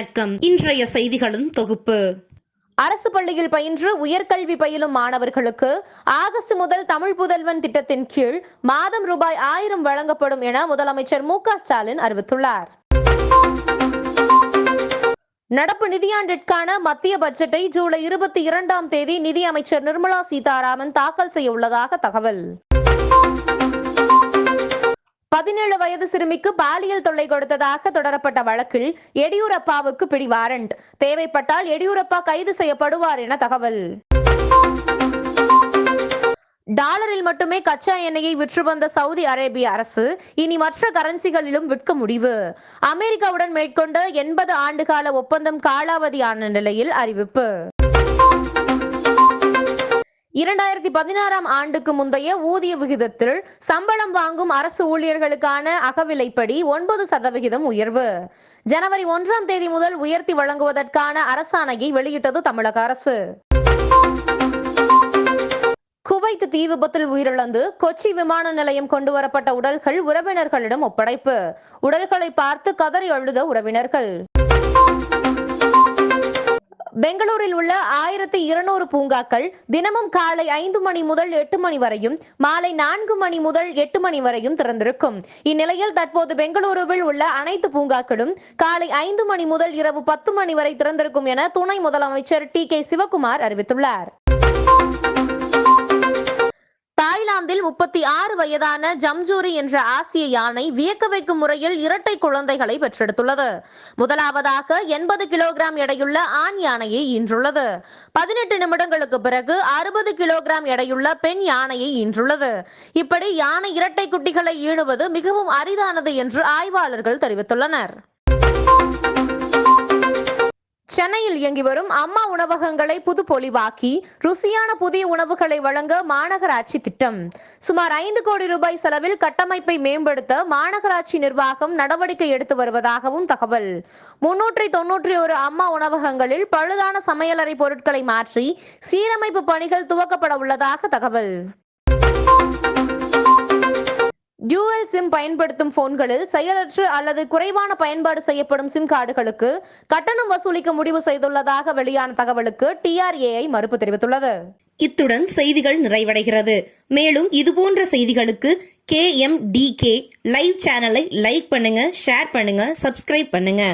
வணக்கம். இன்றைய செய்திகளின் தொகுப்பு. அரசு பள்ளியில் பயின்று உயர்கல்வி பயிலும் மாணவர்களுக்கு ஆகஸ்ட் முதல் தமிழ் புதல்வன் திட்டத்தின் கீழ் மாதம் ரூபாய் ஆயிரம் வழங்கப்படும் என முதலமைச்சர் மு ஸ்டாலின் அறிவித்துள்ளார். நடப்பு நிதியாண்டிற்கான மத்திய பட்ஜெட்டை ஜூலை இருபத்தி இரண்டாம் தேதி நிதியமைச்சர் நிர்மலா சீதாராமன் தாக்கல் செய்ய உள்ளதாக தகவல். பதினேழு வயது சிறுமிக்கு பாலியல் தொல்லை கொடுத்ததாக தொடரப்பட்ட வழக்கில் எடியூரப்பாவுக்கு பிடி வாரண்ட். தேவைப்பட்டால் எடியூரப்பா கைது செய்யப்படுவார் என தகவல். டாலரில் மட்டுமே கச்சா எண்ணெயை விற்று வந்த சவுதி அரேபிய அரசு இனி மற்ற கரன்சிகளிலும் விற்க முடிவு. அமெரிக்காவுடன் மேற்கொண்ட எண்பது ஆண்டுகால ஒப்பந்தம் காலாவதியான நிலையில் அறிவிப்பு. இரண்டாயிரத்தி பதினாறாம் ஆண்டுக்கு முந்தைய ஊதிய விகிதத்தில் சம்பளம் வாங்கும் அரசு ஊழியர்களுக்கான அகவிலைப்படி ஒன்பது சதவிகிதம் உயர்வு. ஜனவரி ஒன்றாம் தேதி முதல் உயர்த்தி வழங்குவதற்கான அரசாணையை வெளியிட்டது தமிழக அரசு. குவைத் தீ விபத்தில் உயிரிழந்து கொச்சி விமான நிலையம் கொண்டு வரப்பட்ட உடல்கள் உறவினர்களிடம் ஒப்படைப்பு. உடல்களை பார்த்து கதறி அழுத உறவினர்கள். பெங்களூரில் உள்ள ஆயிரத்தி இருநூறு பூங்காக்கள் தினமும் காலை ஐந்து மணி முதல் எட்டு மணி வரையும் மாலை நான்கு மணி முதல் எட்டு மணி வரையும் திறந்திருக்கும். இந்நிலையில் தற்போது பெங்களூருவில் உள்ள அனைத்து பூங்காக்களும் காலை ஐந்து மணி முதல் இரவு பத்து மணி வரை திறந்திருக்கும் என துணை முதலமைச்சர் டி கே சிவகுமார் அறிவித்துள்ளார். தாய்லாந்தில் முப்பத்தி ஆறு வயதான ஜம்ஜூரி என்ற ஆசிய யானை வியக்க வைக்கும் முறையில் இரட்டை குழந்தைகளை பெற்றெடுத்துள்ளது. முதலாவதாக எண்பது கிலோகிராம் எடையுள்ள ஆண் யானையை ஈன்றுள்ளது. பதினெட்டு நிமிடங்களுக்கு பிறகு அறுபது கிலோகிராம் எடையுள்ள பெண் யானையை ஈன்றுள்ளது. இப்படி யானை இரட்டை குட்டிகளை ஈணுவது மிகவும் அரிதானது என்று ஆய்வாளர்கள் தெரிவித்துள்ளனர். சென்னையில் இயங்கி வரும் அம்மா உணவகங்களை புது பொலிவாக்கி ருசியான புதிய உணவுகளை வழங்க மாநகராட்சி திட்டம். சுமார் ஐந்து கோடி ரூபாய் செலவில் கட்டமைப்பை மேம்படுத்த மாநகராட்சி நிர்வாகம் நடவடிக்கை எடுத்து வருவதாகவும் தகவல். முன்னூற்றி தொன்னூற்றி ஒரு அம்மா உணவகங்களில் பழுதான சமையலறை பொருட்களை மாற்றி சீரமைப்பு பணிகள் துவக்கப்பட உள்ளதாக தகவல். சிம் பயன்படுத்தும் போன்களில் செயலற்று அல்லது குறைவான பயன்பாடு செய்யப்படும் சிம் கார்டுகளுக்கு கட்டணம் வசூலிக்க முடிவு செய்துள்ளதாக வெளியான தகவலுக்கு டிஆர்ஏஐ மறுப்பு தெரிவித்துள்ளது. இத்துடன் செய்திகள் நிறைவடைகிறது. மேலும் இதுபோன்ற செய்திகளுக்கு K M D K live சேனலை லைக் பண்ணுங்க ஷேர் பண்ணுங்க சப்ஸ்கிரைப் பண்ணுங்க.